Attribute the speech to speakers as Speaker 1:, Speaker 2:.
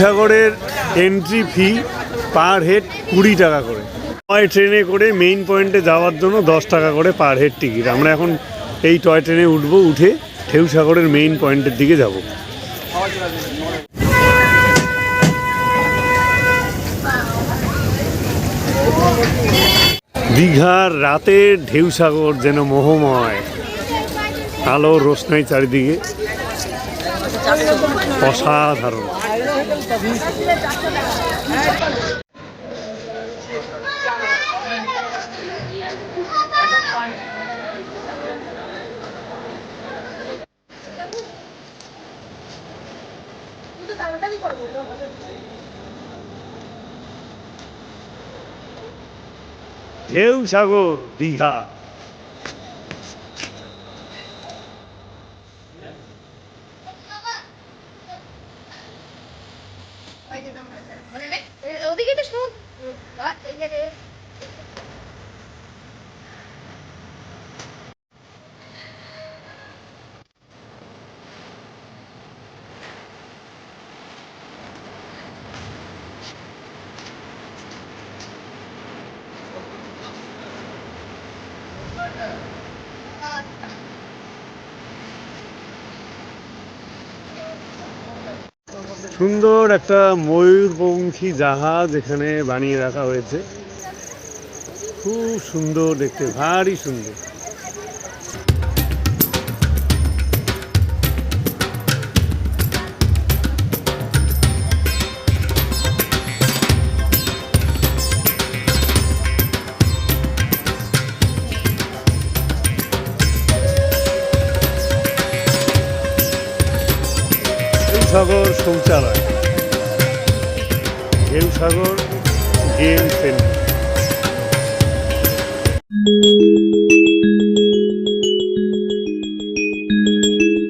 Speaker 1: সাগরের entry fee per head কুড়ি টাকা করে। টয় ট্রেনে করে মেইন পয়েন্টে যাওয়ার জন্য দশ টাকা করে পার হেড টিকিট আমরা এখন এই টয় ট্রেনে উঠবো, উঠে ঢেউ সাগরের মেইন পয়েন্টের দিকে যাব। দীঘার রাতের ঢেউ সাগর যেন মোহময়। আলো রোশনাই চারিদিকে। অসাধারণ। ঢেউ সাগর দীঘা।
Speaker 2: এখানে
Speaker 1: সুন্দর একটা ময়ূরপঙ্খী জাহাজ এখানে বানিয়ে রাখা হয়েছে। খুব সুন্দর দেখতে ভারী সুন্দর। সাগর শৌচালয়। ঢেউ সাগর গেম সেন্টার